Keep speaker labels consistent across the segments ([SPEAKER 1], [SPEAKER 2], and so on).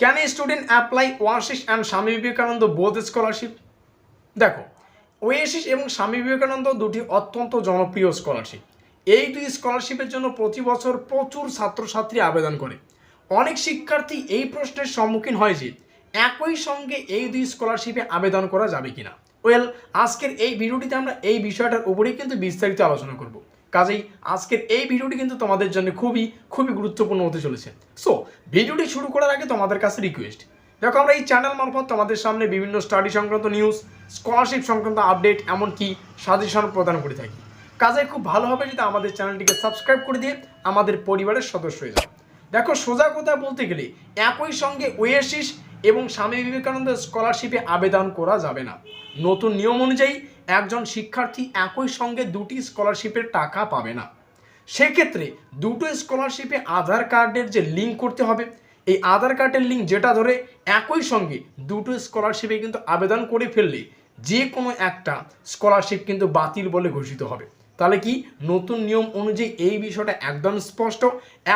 [SPEAKER 1] Can a student apply Oasis and Swami Vivekananda বোধ scholarship দেখো Oasis এবং স্বামী বিবেকানন্দ দুটি অত্যন্ত জনপ্রিয় স্কলারশিপ এই দুই স্কলারশিপের জন্য প্রতি বছর প্রচুর ছাত্রছাত্রী আবেদন করে। অনেক শিক্ষার্থী এই প্রশ্নের সম্মুখীন হয় যে, একই সঙ্গে এই দুই স্কলারশিপে আবেদন করা যাবে কিনা। ওয়েল আজকের এই ভিডিওটিতে আমরা এই বিষয়টার উপরেই কিন্তু বিস্তারিত আলোচনা করব। কাজেই আজকের এই ভিডিওটি কিন্তু তোমাদের জন্য খুবই খুবই গুরুত্বপূর্ণ হতে চলেছে। সো ভিডিওটি শুরু করার আগে তোমাদের কাছে রিকোয়েস্ট দেখো, আমরা এই চ্যানেল মারফত তোমাদের সামনে বিভিন্ন স্টাডি সংক্রান্ত নিউজ স্কলারশিপ সংক্রান্ত আপডেট এমনকি সাজেশন প্রদান করে থাকি। কাজে খুব ভালো হবে যদি আমাদের চ্যানেলটিকে সাবস্ক্রাইব করে দিয়ে আমাদের পরিবারের সদস্য হয়ে যাও। দেখো, সোজা কথা বলতে গেলে, একই সঙ্গে ওয়েসিস এবং স্বামী বিবেকানন্দ স্কলারশিপে আবেদন করা যাবে না। নতুন নিয়ম অনুযায়ী একজন শিক্ষার্থী একই সঙ্গে দুটি স্কলারশিপের টাকা পাবে না। সেক্ষেত্রে দুটো স্কলারশিপে আধার কার্ডের যে লিঙ্ক করতে হবে, এই আধার কার্ডের লিঙ্ক যেটা ধরে একই সঙ্গে দুটো স্কলারশিপে কিন্তু আবেদন করে ফেললে যে কোনো একটা স্কলারশিপ কিন্তু বাতিল বলে ঘোষিত হবে। তাহলে কি? নতুন নিয়ম অনুযায়ী এই বিষয়টা একদম স্পষ্ট,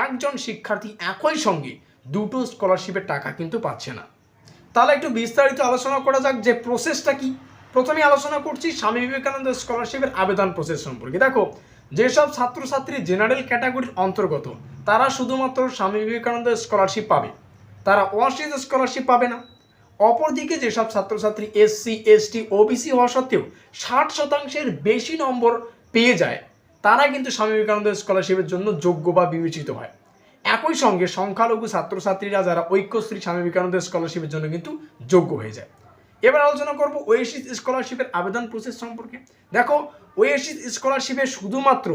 [SPEAKER 1] একজন শিক্ষার্থী একই সঙ্গে দুটো স্কলারশিপের টাকা কিন্তু পাচ্ছে না। তাহলে একটু বিস্তারিত আলোচনা করা যাক যে প্রসেসটা কি? প্রথমে আলোচনা করছি স্বামী বিবেকানন্দ স্কলারশিপের আবেদন প্রসেস সম্পর্কে। দেখো যেসব ছাত্রছাত্রী জেনারেল ক্যাটাগরির অন্তর্গত, তারা শুধুমাত্র স্বামী বিবেকানন্দ স্কলারশিপ পাবে। তারা ওয়াশিজ স্কলারশিপ পাবে না। অপরদিকে যেসব ছাত্রছাত্রী এসসি এসটি ওবিসি হওয়া সত্ত্বেও ষাট শতাংশের বেশি নম্বর পেয়ে যায়, তারা কিন্তু স্বামী বিবেকানন্দ স্কলারশিপের জন্য যোগ্য বা বিবেচিত হয়। একই সঙ্গে সংখ্যালঘু ছাত্রছাত্রীরা যারা ঐক্যশ্রী স্বামী বিবেকানন্দ স্কলারশিপের জন্য কিন্তু যোগ্য হয়ে যায়। এবার আলোচনা করব ওয়েসিস স্কলারশিপের আবেদন প্রসেস সম্পর্কে। দেখো, ওয়েসিস স্কলারশিপে শুধুমাত্র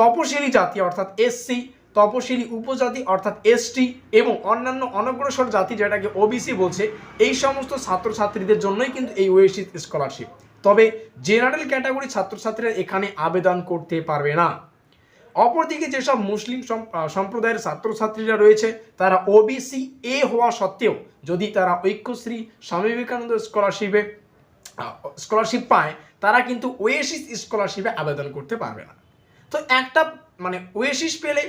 [SPEAKER 1] তপশিলি জাতি, অর্থাৎ এসসি তপশিলি উপজাতি, অর্থাৎ এসটি এবং অন্যান্য অনগ্রসর জাতি যেটাকে ওবিসি বলছে, এই সমস্ত ছাত্রছাত্রীদের জন্যই কিন্তু এই ওয়েসিস স্কলারশিপ। তবে জেনারেল ক্যাটাগরি ছাত্রছাত্রীরা এখানে আবেদন করতে পারবে না। অপরদিকে যেসব মুসলিম সম্প্রদায়ের ছাত্রছাত্রীরা রয়েছে, তারা ওবিসি এ হওয়া সত্ত্বেও যদি তারা ঐক্যশ্রী স্বামী বিবেকানন্দ স্কলারশিপে স্কলারশিপ পায়, তারা কিন্তু ওয়েসিস স্কলারশিপে আবেদন করতে পারবে না। তো একটা মানে ওয়েসিস পেলে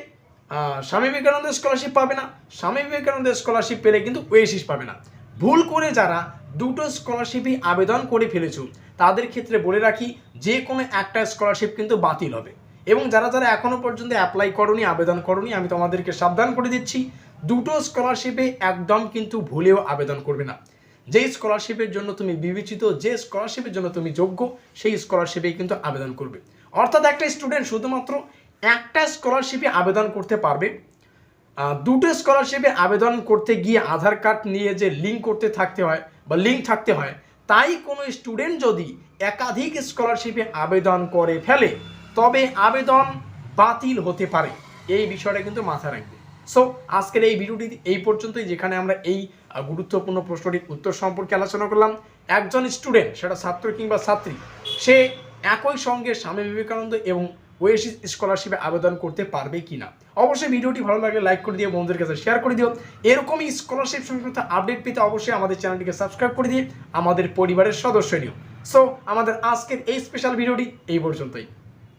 [SPEAKER 1] স্বামী বিবেকানন্দ স্কলারশিপ পাবে না, স্বামী বিবেকানন্দ স্কলারশিপ পেলে কিন্তু ওয়েসিস পাবে না। ভুল করে যারা দুটো স্কলারশিপই আবেদন করে ফেলেছো, তাদের ক্ষেত্রে বলে রাখি, যে কোনো একটা স্কলারশিপ কিন্তু বাতিল হবে। এবং যারা যারা এখনও পর্যন্ত অ্যাপ্লাই করনি, আবেদন করনি, আমি তোমাদেরকে সাবধান করে দিচ্ছি, দুটো স্কলারশিপে একদম কিন্তু ভুলেও আবেদন করবে না। যেই স্কলারশিপের জন্য তুমি বিবেচিত, যে স্কলারশিপের জন্য তুমি যোগ্য, সেই স্কলারশিপে কিন্তু আবেদন করবে। অর্থাৎ একটা স্টুডেন্ট শুধুমাত্র একটা স্কলারশিপে আবেদন করতে পারবে। দুটো স্কলারশিপে আবেদন করতে গিয়ে আধার কার্ড নিয়ে যে লিঙ্ক করতে থাকতে হয় বা লিঙ্ক থাকতে হয়, তাই কোনো স্টুডেন্ট যদি একাধিক স্কলারশিপে আবেদন করে ফেলে তবে আবেদন বাতিল হতে পারে। এই বিষয়টা কিন্তু মাথায় রাখবে। সো আজকের এই ভিডিওটি এই পর্যন্তই, যেখানে আমরা এই গুরুত্বপূর্ণ প্রশ্নটির উত্তর সম্পর্কে আলোচনা করলাম। একজন স্টুডেন্ট সেটা ছাত্র কিংবা ছাত্রী, সে একই সঙ্গে স্বামী বিবেকানন্দ এবং ওয়েসিস স্কলারশিপে আবেদন করতে পারবে কি না অবশ্যই ভিডিওটি ভালো লাগলে লাইক করে দিও, বন্ধুদের কাছে শেয়ার করে দিও। এরকমই স্কলারশিপ সংক্রান্ত আপডেট পেতে অবশ্যই আমাদের চ্যানেলটিকে সাবস্ক্রাইব করে দিয়ে আমাদের পরিবারের সদস্য নিও। সো আমাদের আজকের এই স্পেশাল ভিডিওটি এই পর্যন্তই।